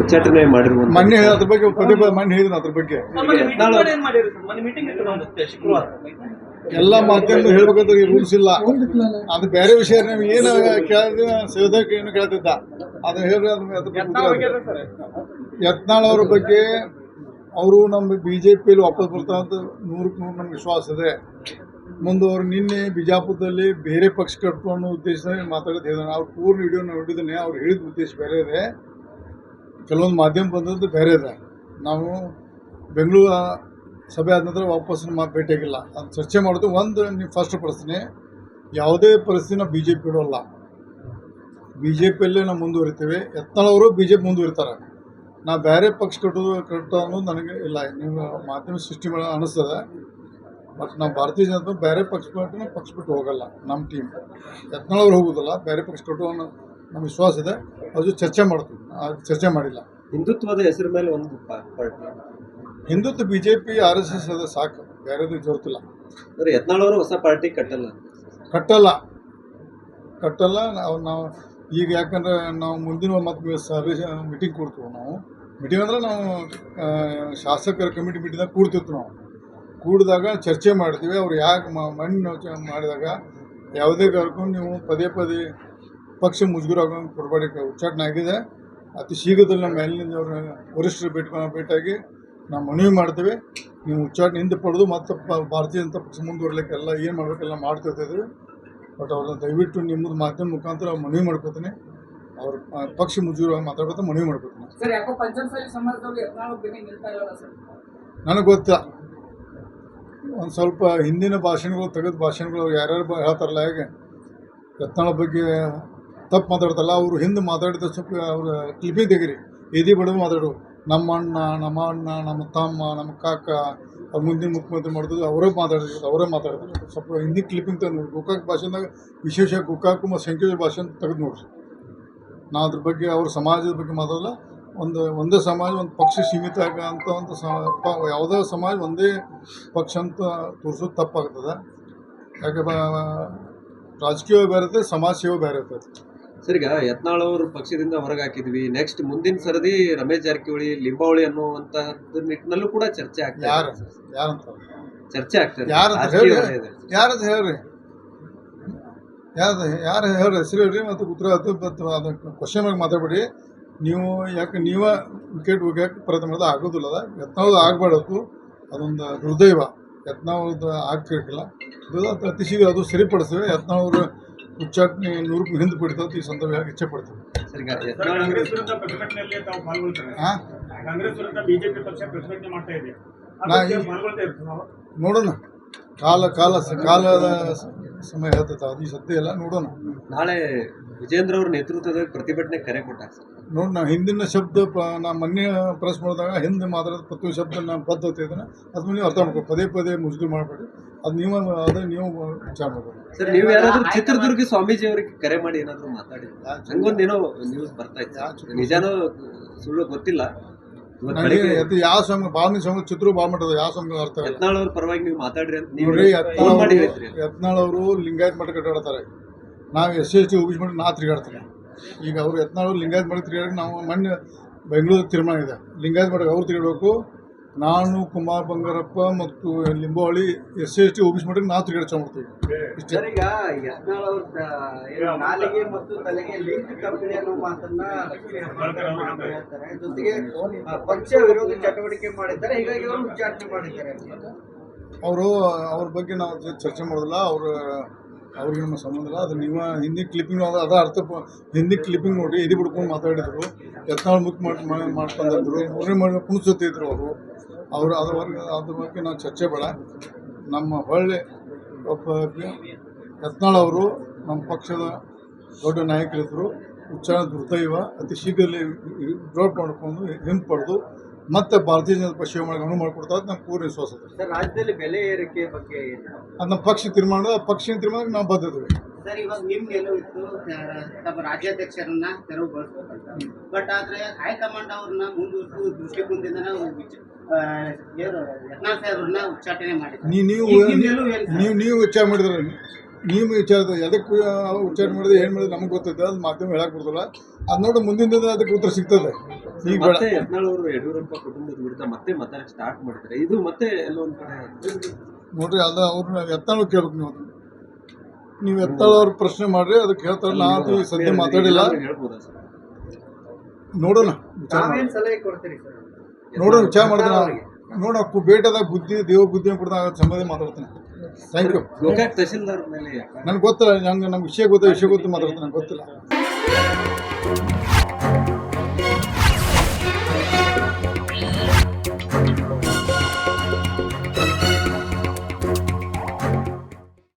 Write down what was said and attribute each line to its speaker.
Speaker 1: ಉಚ್ಚಾಟನೆ ಮಾಡಿರುವ
Speaker 2: ಮೊನ್ನೆ ಅದ್ರ ಬಗ್ಗೆ ಮೊನ್ನೆ ಹೇಳಿದ್ರು ಅದ್ರ ಬಗ್ಗೆ. ಎಲ್ಲ ಮಾಧ್ಯಮ ಹೇಳ್ಬೇಕಂತ ಈ ರೂಲ್ಸ್ ಇಲ್ಲ. ಅದು ಬೇರೆ ವಿಷಯ ನೀವು ಏನು ಕೇಳಿದ್ರೆ ಸೇವಕ ಏನು ಕೇಳ್ತಿದ್ದ ಅದು ಹೇಳಿ. ಯತ್ನಾಳ್ ಅವ್ರ ಬಗ್ಗೆ ಅವರು ನಮ್ಮ ಬಿ ಜೆ ಪಿಯಲ್ಲಿ ವಾಪಸ್ ಬರ್ತಾರೆ ಅಂತ ನೂರಕ್ಕೆ ನೂರು ನಮ್ಗೆ ವಿಶ್ವಾಸ ಇದೆ. ಮುಂದೆ ಅವ್ರು ನಿನ್ನೆ ಬಿಜಾಪುರದಲ್ಲಿ ಬೇರೆ ಪಕ್ಷ ಕಟ್ಕೊಂಡು ಉದ್ದೇಶದಲ್ಲಿ ಮಾತಾಡೋದು ಹೇಳಿದಾನೆ ಅವ್ರು ಪೂರ್ಣ ವಿಡಿಯೋ ನೋಡಿದ್ದಾನೆ ಅವ್ರು ಹೇಳಿದ ಉದ್ದೇಶ ಬೇರೆ ಇದೆ. ಕೆಲವೊಂದು ಮಾಧ್ಯಮ ಬಂದದ್ದು ಬೇರೆ ಇದೆ ನಾವು ಬೆಂಗಳೂರು ಸಭೆ ಆದ ನಂತರ ವಾಪಸ್ ಮಾ ಭೇಟಿಯಾಗಿಲ್ಲ. ಅದು ಚರ್ಚೆ ಮಾಡೋದು ಒಂದು ನೀವು ಫಸ್ಟ್ ಪ್ರಶ್ನೆ. ಯಾವುದೇ ಪರಿಸ್ಥಿತಿನ ಬಿ ಜೆ ಪಿ ಬಿಡೋಲ್ಲ ಬಿ ಜೆ ಪಿಯಲ್ಲೇ ನಾವು ಮುಂದುವರಿತೇವೆ. ಯತ್ನಾಳವರು ಬಿ ಜೆ ಪಿ ಮುಂದುವರಿತಾರೆ. ನಾ ಬೇರೆ ಪಕ್ಷ ಕಟ್ಟೋದು ಕಟ್ಟೋ ಅನ್ನೋದು ನನಗೆ ಇಲ್ಲ. ನೀವು ಮಾಧ್ಯಮ ಸೃಷ್ಟಿ ಮಾಡ ಅನಿಸ್ತದೆ. ಬಟ್ ನಾವು ಭಾರತೀಯ ಜನತಾ ಬೇರೆ ಪಕ್ಷ ಬಿಟ್ಟು ಪಕ್ಷ ಬಿಟ್ಟು ಹೋಗಲ್ಲ. ನಮ್ಮ ಟೀಮ್ ಯತ್ನಾಳವ್ರು ಹೋಗೋದಲ್ಲ. ಬೇರೆ ಪಕ್ಷ ಕಟ್ಟೋ ಅನ್ನೋ ನಮ್ಮ ವಿಶ್ವಾಸ ಇದೆ. ಅದ್ರ ಜೊತೆ ಚರ್ಚೆ ಮಾಡ್ತೀವಿ. ಚರ್ಚೆ ಮಾಡಿಲ್ಲ.
Speaker 1: ಹಿಂದುತ್ವದ ಹೆಸರು ಮೇಲೆ ಒಂದು party.
Speaker 2: Hindutva B J P R S S ಅದ ಸಾಕು. ಬೇರೆದು ಜೋರ್ತಿಲ್ಲ
Speaker 1: ಯತ್ನಾಳವರು ಹೊಸ ಪಾರ್ಟಿ ಕಟ್ಟಲ್ಲ.
Speaker 2: ಕಟ್ಟಲ್ಲ. ಕಟ್ಟಲ್ಲ. ನಾವು ನಾವು ಈಗ ಯಾಕಂದ್ರೆ ನಾವು ಮುಂದಿನ ಮತ್ತು ಸಭೆ ಮೀಟಿಂಗ್ ಕೂಡ್ತೀವಿ ನಾವು. ಮೀಟಿಂಗ್ ಅಂದ್ರೆ ನಾವು ಶಾಸಕರ ಕಮಿಟಿ ಮೀಟಿಂಗ್ದಾಗ ಕೂಡ್ತಿತ್ತು ನಾವು. ಕೂಡಿದಾಗ ಚರ್ಚೆ ಮಾಡ್ತೀವಿ. ಅವ್ರು ಯಾಕೆ ಮಣ್ಣು ಮಾಡಿದಾಗ ಯಾವುದೇ ಕಾರಣಕ್ಕೂ ನೀವು ಪದೇ ಪದೇ ಪಕ್ಷ ಮುಜುಗರ ಆಗೋಂಗೆ ಉಚ್ಚಾಟನೆ ಆಗಿದೆ. ಅತಿ ಶೀಘ್ರದಲ್ಲಿ ನಮ್ಮ ಮೇಲಿನಿಂದ ಅವ್ರ ವರಿಷ್ಠರು ಭೇಟಿ ಭೇಟಿಯಾಗಿ ನಾವು ಮನವಿ ಮಾಡ್ತೀವಿ. ನೀವು ಉಚ್ಚಾಟನೆ ಹಿಂದೆ ಪಡೆದು ಮತ್ತೆ ಭಾರತೀಯ ಜನತಾ ಪಕ್ಷ ಮುಂದುವರ್ಲಿಕ್ಕೆ ಎಲ್ಲ ಏನು ಮಾಡಬೇಕೆಲ್ಲ ಮಾಡ್ತಿರ್ತಿದ್ವಿ ಬಟ್ ಅವ್ರನ್ನ ದಯವಿಟ್ಟು ನಿಮ್ಮದು ಮಾಧ್ಯಮ ಮುಖಾಂತರ ಮನವಿ ಮಾಡ್ಕೋತೀನಿ. ಅವ್ರ ಪಕ್ಷ ಮುಜುಗರ ಮಾತಾಡ್ಕೊತ ಮನವಿ ಮಾಡ್ಕೋತೀನಿ. ನನಗೆ ಗೊತ್ತಾ? ಒಂದು ಸ್ವಲ್ಪ ಹಿಂದಿನ ಭಾಷಣಗಳು ತೆಗೆದ ಭಾಷಣಗಳು ಯಾರ್ಯಾರು ಹೇಳ್ತಾರಲ್ಲ ಹೇಗೆ? ಯತ್ನಾಳ ಬಗ್ಗೆ ತಪ್ಪು ಮಾತಾಡ್ತಲ್ಲ ಅವರು ಹಿಂದೆ ಮಾತಾಡಿದ ಸ್ವಲ್ಪ, ಅವ್ರ ಕ್ಲಿಪಿ ತೆಗೀರಿ. ಎದಿ ಬಡದು ಮಾತಾಡು. ನಮ್ಮ ಅಣ್ಣ ನಮ್ಮ ಅಣ್ಣ, ನಮ್ಮ ತಮ್ಮ, ನಮ್ಮ ಕಾಕ, ಅವ್ರ ಮುಂದಿನ ಮುಖ್ಯಮಂತ್ರಿ ಮಾಡಿದ್ರು ಅವರೇ ಮಾತಾಡಿದ್ರು ಅವರೇ ಮಾತಾಡಿದ್ರು ಸ್ವಲ್ಪ ಹಿಂದಿ ಕ್ಲಿಪಿಂಗ್ ತೆಗೆದು ನೋಡಿ ಗೋಕಾಕ್ ಭಾಷೆನಾಗ ವಿಶೇಷ ಗೋಕಾಕ್ ಮತ್ತು ಸಂಕೇತ ಭಾಷೆ ಅಂತ ತೆಗೆದು ನೋಡ್ರಿ. ನಾ ಅದ್ರ ಬಗ್ಗೆ, ಅವ್ರ ಸಮಾಜದ ಬಗ್ಗೆ ಮಾತಾಡಲ್ಲ. ಒಂದು, ಒಂದೇ ಸಮಾಜ, ಒಂದು ಪಕ್ಷ ಸೀಮಿತ ಆಗ ಅಂತ ಒಂದು ಸ ಯಾವುದೇ ಸಮಾಜ ಒಂದೇ ಪಕ್ಷ ಅಂತ ತೋರಿಸೋದು ತಪ್ಪಾಗ್ತದೆ. ಯಾಕೆ ರಾಜಕೀಯ ಬೇರೆ ಇರ್ತದೆ, ಸಮಾಜ ಸೇವೆ ಬೇರೆ ಇರ್ತದೆ.
Speaker 1: ಸರ್ ಈಗ ಯತ್ನಾಳ್ ಅವರು ಪಕ್ಷದಿಂದ ಹೊರಗೆ ಹಾಕಿದ್ವಿ. ನೆಕ್ಸ್ಟ್ ಮುಂದಿನ ಸರದಿ ರಮೇಶ್ ಜಾರಕಿಹೊಳಿ ಲಿಂಬಾವಳಿ ಅನ್ನುವಂತ ನಿಟ್ಟಿನಲ್ಲೂ ಕೂಡ ಚರ್ಚೆ ಆಗ್ತಾ ಚರ್ಚೆ ಆಗ್ತದೆ
Speaker 2: ಯಾರು ಹೇಳ್ರಿ. ಯಾರು ಯಾರು ಹೇಳ್ರಿ? ಹೆಸರು ಹೇಳ್ರಿ ಮತ್ತು ಉತ್ತರ ಅದು ಮತ್ತು ಅದಕ್ಕೆ ಕ್ವಶನ್ ಆಗಿ ಮಾತಾಡ್ಬೇಡಿ. ನೀವು ಯಾಕೆ ನೀವ ವಿಕೆಟ್ ಹೋಗ್ಯಾಕೆ ಪ್ರಯತ್ನ ಮಾಡೋದು? ಆಗೋದಿಲ್ಲ ಅದ. ಯತ್ನಾವ್ದು ಆಗಬಾರ್ದು. ಅದೊಂದು ಹೃದಯವ ಯತ್ನಾವ್ದು ಆಗ್ತಿರ್ಕಿಲ್ಲ ಅದು ಅದು ಅತಿ ಶೀಘ್ರ ಅದು ಸರಿಪಡಿಸಿದ್ರೆ ಯತ್ನಾವ್ರ ಉಚ್ಚಾಟನೆ ನೂರು ಹಿಂದೆ ಬಿಡ್ತದೆ ಈ ಸಂದರ್ಭವಾಗಿ ಇಚ್ಛೆ ಪಡ್ತೀವಿ
Speaker 3: ನಾವು?
Speaker 2: ನೋಡೋಣ. ಕಾಲ ಕಾಲ ಸ- ಕಾಲದ ಸಮಯ ಹೇಳ್ತೈತೆ ಅದು ಈ ಸತ್ಯ ಇಲ್ಲ ನೋಡೋಣ.
Speaker 1: ನಾಳೆ ವಿಜೇಂದ್ರ ಅವ್ರ ನೇತೃತ್ವದ ಪ್ರತಿಭಟನೆ ಕರೆ ಕೊಟ್ಟಾರ ಸರ್.
Speaker 2: ನೋಡಿ ನಾ ಹಿಂದಿನ ಶಬ್ದ ಪ ನಾ ಮೊನ್ನೆ ಪ್ರೆಸ್ ಮಾಡಿದಾಗ ಹಿಂದೆ ಮಾತಾಡೋದು ಪ್ರತಿ ಶಬ್ದ ನಾನು ಪದ್ಧತಿ ಇದನ್ನು ಅದನ್ನ ನೀವು ಅರ್ಥ ಮಾಡ್ಕೊ. ಪದೇ ಪದೇ ಮುಜುಗರ ಮಾಡಬೇಡಿ. ಅದು ನೀವು ಅದೇ ನೀವು ವಿಚಾರ
Speaker 1: ಸರ್ ನೀವು ಯಾರಾದ್ರೂ ಚಿತ್ರದುರ್ಗ ಸ್ವಾಮೀಜಿ ಅವರಿಗೆ ಕರೆ ಮಾಡಿ ಏನಾದರೂ ಮಾತಾಡಿ ಹಂಗೊಂದು ಏನೋ ನ್ಯೂಸ್ ಬರ್ತಾ ಇತ್ತು. ನಿಜಾನೋ ಸುಳ್ಳು ಗೊತ್ತಿಲ್ಲ.
Speaker 2: ನನಗೆ ಯಾವ ಸ್ವಾಮಿ ಬಾಮಿ ಸ್ವಾಮಿ ಚಿತ್ರ ಮಾಡ್ತದೆ ಯಾವ ಸ್ವಾಮಿ ಅರ್ಥ
Speaker 1: ಯತ್ನಾಳ್ ಅವ್ರ ಪರವಾಗಿ ನೀವು ಮಾತಾಡ್ರಿ ಅಂತ ನೀವು
Speaker 2: ನೋಡ್ರಿ ಯತ್ನಾಳ್ ಅವರು ಲಿಂಗಾಯತ್ ಮಠ ಕಟ್ಟಾಡ್ತಾರೆ ನಾವು ಎಸ್ ಎಸ್ ಟಿ ಒಬಿಸಿ ಮಾಡಿ ನಾ ತಿರುಗಾಡ್ತೀನಿ. ಈಗ ಅವರು ಯತ್ನಾಳ್ ಅವರು ಲಿಂಗಾಯತ್ ಮಠ ತಿರುಗಾಡಿ ನಾವು ಮೊನ್ನೆ ಬೆಂಗಳೂರು ತೀರ್ಮಾನ ಇದೆ. ಲಿಂಗಾಯತ್ ಮಠಕ್ಕೆ ಅವ್ರು ತಿರುಗಬೇಕು ನಾನು ಕುಮಾರ್ ಬಂಗಾರಪ್ಪ ಮತ್ತು Limbavali S S T OBC ಮಟ್ಟಿಗೆ ನಾವು ತಿರುಗಾಡ್ಸ ಮಾಡ್ತೀವಿ.
Speaker 4: ಅವ್ರ ಅವರು ಜೊತೆಗೆ ಆ, ಪಕ್ಷ ವಿರೋಧಿ ಚಟುವಟಿಕೆ ಮಾಡಿದ್ದಾರೆ. ಹೀಗಾಗಿ ಅವರು ಉಚ್ಚಾಟನೆ ಮಾಡಿದ್ದಾರೆ.
Speaker 2: ಅವರು ಅವ್ರ ಬಗ್ಗೆ ನಾವು ಚರ್ಚೆ ಮಾಡೋದಿಲ್ಲ. ಅವರು ಅವ್ರಿಗೆ ನಮ್ಮ ಸಂಬಂಧ ಇಲ್ಲ. ಅದು ನಿಮ್ಮ ಹಿಂದಿ ಕ್ಲಿಪ್ಪಿಂಗ್ ಅದು ಅದ ಅರ್ಥ ಹಿಂದಿ ಕ್ಲಿಪ್ಪಿಂಗ್ ನೋಡಿ ಎದಿ ಬಿಡ್ಕೊಂಡು ಮಾತಾಡಿದ್ರು. ಯತ್ನಾಳ್ ಮುಖ ಮಾಡಿ ಮಾಡ್ಕೊಂಡಿದ್ರು ಮೂರನೇ ಮಾಡಿ ಕುಣಿಸುತ್ತಿದ್ರು ಅವರು. ಅವರು ಅದ್ರ ಬಗ್ಗೆ ಅದ್ರ ಬಗ್ಗೆ ನಾವು ಚರ್ಚೆ ಬೇಡ. ನಮ್ಮ ಹೊಳ್ಳಿ ಒಬ್ಬ ಯತ್ನಾಳ್ ಅವರು ನಮ್ಮ ಪಕ್ಷದ ದೊಡ್ಡ ನಾಯಕರಿದ್ದರು ಉಚ್ಚಾರ ದುರ್ದೈವ. ಅತಿ ಶೀಘ್ರದಲ್ಲಿ ಡ್ರಾಪ್ ಮಾಡ್ಕೊಂಡು ಹಿಂಪಡೆದು ಮತ್ತೆ ಭಾರತೀಯ ಜನತಾ ಪಕ್ಷ ಮಾಡಿ ಅನುವು ಮಾಡಿಕೊಡ್ತಾ ನಮ್ಮ ಪೂರ್ಣ ವಿಶ್ವಾಸ
Speaker 4: ರಾಜ್ಯದಲ್ಲಿ ಬೆಲೆ ಏರಿಕೆ ಬಗ್ಗೆ
Speaker 2: ಅದು ನಮ್ಮ ಪಕ್ಷ ತೀರ್ಮಾನ ಪಕ್ಷ ತೀರ್ಮಾನಕ್ಕೆ ನಾವು ಬದ್ಧತೀವಿ
Speaker 5: ಸರ್ ಇವಾಗ ನಿಮ್ ಇತ್ತು. ತಮ್ಮ ರಾಜ್ಯಾಧ್ಯಕ್ಷರನ್ನ ತೆರವುಗೊಳಿಸ್ಬೇಕಂತ ಬಟ್ ಆದ್ರೆ ಹೈಕಮಾಂಡ್ ಅವ್ರನ್ನ ಮುಂದುವರಿಸುವ ದೃಷ್ಟಿಕೋನದಿಂದ ಯತ್ನಾಳ್ ಸಾಹೇಬ್ರನ್ನ ಉಚ್ಚಾಟನೆ ಮಾಡಿದ್ರು
Speaker 2: ನೀ ನೀವು
Speaker 5: ಸರ್?
Speaker 2: ನೀವು ನೀವು ವಿಚಾರ ಮಾಡಿದ್ರೆ ನೀವು ವಿಚಾರ ಎದಕ್ಕೆ ಉಚ್ಚಾರ ಮಾಡಿದ್ರೆ ಏನು ಮಾಡಿದ್ರೆ ನಮ್ಗೆ ಗೊತ್ತೈತೆ ಅದು ಮಾಧ್ಯಮ ಹೇಳಕ್ ಬರ್ತಲ್ಲ ಅದು ನೋಡಿ ಮುಂದಿನ ದಿನ ಅದಕ್ಕೆ ಉತ್ತರ ಸಿಗ್ತದೆ. ಈಗ
Speaker 1: ಮತ್ತೆ ಯತ್ನಾಳ್ ಅವರು ಯಡಿಯೂರಪ್ಪ ಕುಟುಂಬದ ವಿರುದ್ಧ ಮತ್ತೆ ಮಾತಾಡಕ್ ಸ್ಟಾರ್ಟ್ ಮಾಡಿದ್ದಾರೆ ಇದು ಮತ್ತೆ ಎಲ್ಲೋ ಒಂದ್ ಕಡೆ
Speaker 2: ನೋಡ್ರಿ ಅದ ಅವ್ರನ್ನ ಎತ್ತಾಳು ಕೇಳ್ಬೇಕು ನೀವು ಅದನ್ನ. ನೀವು ಎತ್ತಾಳ ಅವ್ರ ಪ್ರಶ್ನೆ ಮಾಡ್ರಿ ಅದಕ್ಕೆ ಹೇಳ್ತಾರೆ ನಾನು ಸದ್ಯ ಮಾತಾಡಿಲ್ಲ. ನೋಡೋಣ.
Speaker 4: ಸಲಹೆ ಕೊಡ್ತೀರಿ ಸರ್?
Speaker 2: ನೋಡೋಣ ವಿಚಾರ ಮಾಡಿದ್ರೆ ನೋಡೋ ಬೇಟದಾಗ ಬುದ್ಧಿ ದೇವ್ರ ಬುದ್ಧಿ ಕೊಡ್ತಾ ಸಂಬಂಧ ಮಾತಾಡ್ತೇನೆ. ಥ್ಯಾಂಕ್ ಯು ನನಗೆ ಗೊತ್ತಿಲ್ಲ ನಂಗೆ ನಮ್ಗೆ ವಿಷಯ ಗೊತ್ತ ವಿಷಯ ಗೊತ್ತು ಮಾತಾಡ್ತೇನೆ ನಂಗೆ ಗೊತ್ತಿಲ್ಲ.